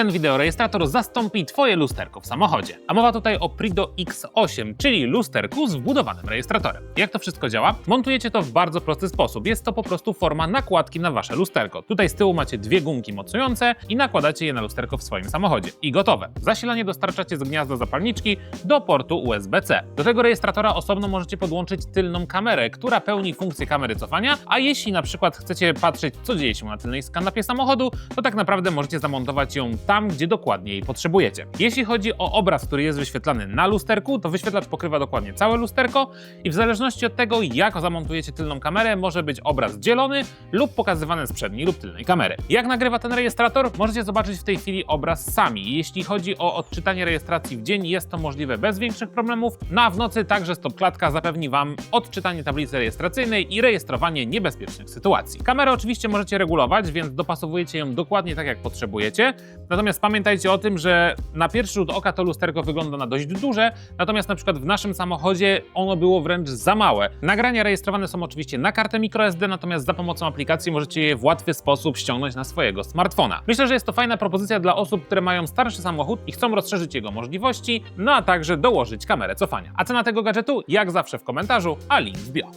ten wideorejestrator zastąpi Twoje lusterko w samochodzie. A mowa tutaj o Prido X8, czyli lusterku z wbudowanym rejestratorem. Jak to wszystko działa? Montujecie to w bardzo prosty sposób. Jest to po prostu forma nakładki na Wasze lusterko. Tutaj z tyłu macie dwie gumki mocujące i nakładacie je na lusterko w swoim samochodzie. I gotowe. Zasilanie dostarczacie z gniazda zapalniczki do portu USB-C. Do tego rejestratora osobno możecie podłączyć tylną kamerę, która pełni funkcję kamery cofania, a jeśli na przykład chcecie patrzeć, co dzieje się na tylnej kanapie samochodu, to tak naprawdę możecie zamontować ją tam, gdzie dokładnie jej potrzebujecie. Jeśli chodzi o obraz, który jest wyświetlany na lusterku, to wyświetlacz pokrywa dokładnie całe lusterko i w zależności od tego, jak zamontujecie tylną kamerę, może być obraz dzielony lub pokazywany z przedniej lub tylnej kamery. Jak nagrywa ten rejestrator? Możecie zobaczyć w tej chwili obraz sami. Jeśli chodzi o odczytanie rejestracji w dzień, jest to możliwe bez większych problemów, no w nocy także stopklatka zapewni Wam odczytanie tablicy rejestracyjnej i rejestrowanie niebezpiecznych sytuacji. Kamerę oczywiście możecie regulować, więc dopasowujecie ją dokładnie tak, jak potrzebujecie. Natomiast pamiętajcie o tym, że na pierwszy rzut oka to lusterko wygląda na dość duże, natomiast na przykład w naszym samochodzie ono było wręcz za małe. Nagrania rejestrowane są oczywiście na kartę microSD, natomiast za pomocą aplikacji możecie je w łatwy sposób ściągnąć na swojego smartfona. Myślę, że jest to fajna propozycja dla osób, które mają starszy samochód i chcą rozszerzyć jego możliwości, no a także dołożyć kamerę cofania. A cena tego gadżetu? Jak zawsze w komentarzu, a link w bio.